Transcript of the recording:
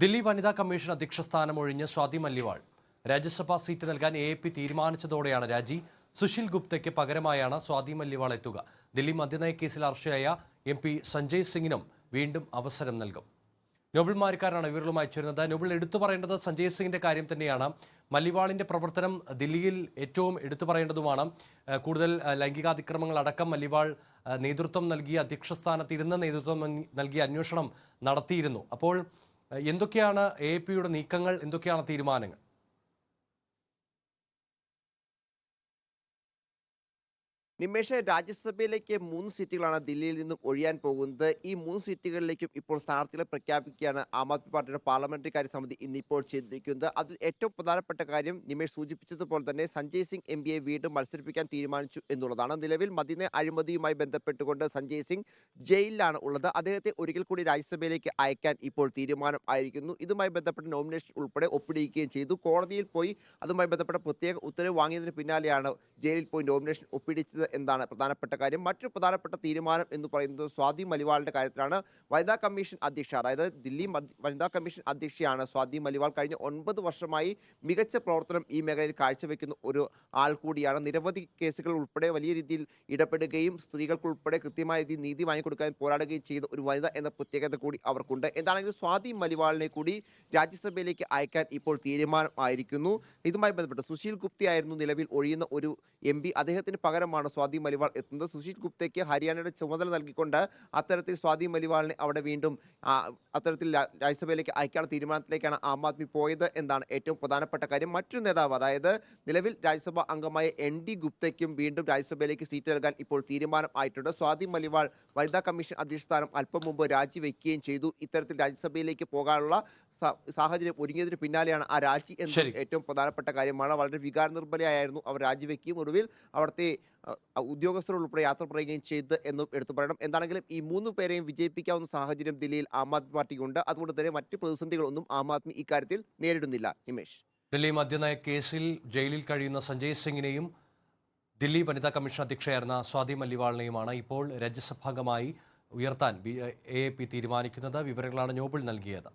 ദില്ലി വനിതാ കമ്മീഷൻ അധ്യക്ഷ സ്ഥാനം ഒഴിഞ്ഞ് സ്വാതി മല്ലിവാൾ. രാജ്യസഭാ സീറ്റ് നൽകാൻ എ പി തീരുമാനിച്ചതോടെയാണ് രാജി. സുശീൽ ഗുപ്തയ്ക്ക് പകരമായാണ് സ്വാതി മല്ലിവാൾ എത്തുക. ദില്ലി മദ്യനയ കേസിൽ അറസ്റ്റിലായ എം പി സഞ്ജയ് സിംഗിനും വീണ്ടും അവസരം നൽകും. നോബിൾമാർക്കാരാണ് ഇവരുമായി ചേരുന്നത്. നോബിൾ എടുത്തു പറയേണ്ടത് സഞ്ജയ് സിംഗിന്റെ കാര്യം തന്നെയാണ്. മല്ലിവാളിന്റെ പ്രവർത്തനം ദില്ലിയിൽ ഏറ്റവും എടുത്തു പറയേണ്ടതുമാണ്. കൂടുതൽ ലൈംഗികാതിക്രമങ്ങൾ അടക്കം മല്ലിവാൾ നേതൃത്വം നൽകിയ അധ്യക്ഷ സ്ഥാനത്ത് ഇരുന്ന് നേതൃത്വം നൽകിയ അന്വേഷണം നടത്തിയിരുന്നു. അപ്പോൾ എന്തൊക്കെയാണ് എ പിയുടെ നീക്കങ്ങൾ? എന്തൊക്കെയാണ് തീരുമാനങ്ങൾ? നിമേഷ രാജ്യസഭയിലേക്ക് മൂന്ന് സീറ്റുകളാണ് ദില്ലിയിൽ നിന്നും ഒഴിയാൻ പോകുന്നത്. ഈ മൂന്ന് സീറ്റുകളിലേക്കും ഇപ്പോൾ സ്ഥാനാർത്ഥികളെ പ്രഖ്യാപിക്കുകയാണ് ആം ആദ്മി പാർട്ടിയുടെ പാർലമെന്ററി കാര്യ സമിതി ഇന്നിപ്പോൾ ചെയ്തിരിക്കുന്നത്. അതിൽ ഏറ്റവും പ്രധാനപ്പെട്ട കാര്യം നിമേഷ് സൂചിപ്പിച്ചതുപോലെ തന്നെ സഞ്ജയ് സിംഗ് എം പിയെ വീണ്ടും മത്സരിപ്പിക്കാൻ തീരുമാനിച്ചു എന്നുള്ളതാണ്. നിലവിൽ മദ്യന അഴിമതിയുമായി ബന്ധപ്പെട്ടുകൊണ്ട് സഞ്ജയ് സിംഗ് ജയിലിലാണ് ഉള്ളത്. അദ്ദേഹത്തെ ഒരിക്കൽ കൂടി രാജ്യസഭയിലേക്ക് അയക്കാൻ ഇപ്പോൾ തീരുമാനം ആയിരിക്കുന്നു. ഇതുമായി ബന്ധപ്പെട്ട നോമിനേഷൻ ഉൾപ്പെടെ ഒപ്പിടിയിക്കുകയും ചെയ്തു. കോടതിയിൽ പോയി അതുമായി ബന്ധപ്പെട്ട പ്രത്യേക ഉത്തരവ് വാങ്ങിയതിന് പിന്നാലെയാണ് ജയിലിൽ പോയി നോമിനേഷൻ ഒപ്പിടിച്ചത് എന്നാണ് പ്രധാനപ്പെട്ട കാര്യം? മറ്റൊരു പ്രധാനപ്പെട്ട തീരുമാനം എന്ന് പറയുന്നത് സ്വാതി മലിവാളിന്റെ കാര്യത്തിലാണ്. വനിതാ കമ്മീഷൻ അധ്യക്ഷ അതായത് ദില്ലി വനിതാ കമ്മീഷൻ അധ്യക്ഷയാണ് സ്വാതി മലിവാൾ കഴിഞ്ഞ ഒൻപത് വർഷമായി മികച്ച പ്രവർത്തനം ഈ മേഖലയിൽ കാഴ്ചവെക്കുന്ന ഒരു ആൾ കൂടിയാണ്. നിരവധി കേസുകൾ ഉൾപ്പെടെ വലിയ രീതിയിൽ ഇടപെടുകയും സ്ത്രീകൾക്ക് ഉൾപ്പെടെ കൃത്യമായ രീതിയിൽ നീതി വാങ്ങിക്കൊടുക്കാൻ പോരാടുകയും ചെയ്ത ഒരു വനിത എന്ന പ്രത്യേകത കൂടി അവർക്കുണ്ട്. എന്താണെങ്കിൽ സ്വാതി മലിവാളിനെ കൂടി രാജ്യസഭയിലേക്ക് അയക്കാൻ ഇപ്പോൾ തീരുമാനമായിരിക്കുന്നു. ഇതുമായി ബന്ധപ്പെട്ട് സുശീൽ ഗുപ്തി ആയിരുന്നു നിലവിൽ ഒഴിയുന്ന ഒരു എം അദ്ദേഹത്തിന് പകരമാണ് സ്വാതി മലിവാൾ എത്തുന്നത്. സുശീൽ ഗുപ്തയ്ക്ക് ഹരിയാനയുടെ ചുമതല നൽകിക്കൊണ്ട് അത്തരത്തിൽ സ്വാതി മലിവാളിനെ അവിടെ വീണ്ടും അത്തരത്തിൽ രാജ്യസഭയിലേക്ക് അയക്കാനുള്ള തീരുമാനത്തിലേക്കാണ് ആം ആദ്മി പോയത് എന്നാണ് ഏറ്റവും പ്രധാനപ്പെട്ട കാര്യം. മറ്റൊരു നേതാവ് അതായത് നിലവിൽ രാജ്യസഭാ അംഗമായ എൻ ഡി ഗുപ്തയ്ക്കും വീണ്ടും രാജ്യസഭയിലേക്ക് സീറ്റ് നൽകാൻ ഇപ്പോൾ തീരുമാനം ആയിട്ടുണ്ട്. സ്വാതി മലിവാൾ വനിതാ കമ്മീഷൻ അധ്യക്ഷ സ്ഥാനം അല്പം മുമ്പ് രാജിവെക്കുകയും ചെയ്തു. ഇത്തരത്തിൽ രാജ്യസഭയിലേക്ക് പോകാനുള്ള സാഹചര്യം ഒരുങ്ങിയതിന് പിന്നാലെയാണ് ആ രാജി എന്ന ഏറ്റവും പ്രധാനപ്പെട്ട കാര്യമാണ് വളരെ വികാര നിർബലയായിരുന്നു അവർ രാജിവെക്കുകയും ഒടുവിൽ അവിടുത്തെ ഉൾപ്പെടെ യാത്ര പറയുകയും ചെയ്ത് എന്നും എടുത്തു പറയണം. എന്താണെങ്കിലും ഈ മൂന്ന് പേരെയും വിജയിപ്പിക്കാവുന്ന സാഹചര്യം ദില്ലിയിൽ ആം ആദ്മി പാർട്ടിക്കുണ്ട്. അതുകൊണ്ട് തന്നെ മറ്റ് പ്രതിസന്ധികളൊന്നും ആം ആദ്മി ഇക്കാര്യത്തിൽ നേരിടുന്നില്ല. ഹിമേഷ് ദില്ലി മദ്യനയ കേസിൽ ജയിലിൽ കഴിയുന്ന സഞ്ജയ് സിംഗിനെയും ദില്ലി വനിതാ കമ്മീഷൻ അധ്യക്ഷയായിരുന്ന സ്വാതി മല്ലിവാളിനെയുമാണ് ഇപ്പോൾ രാജ്യസഭാംഗമായി ഉയർത്താൻ ബി എ പി തീരുമാനിക്കുന്നത് വിവരങ്ങളാണ് നോബിൾ നൽകിയത്.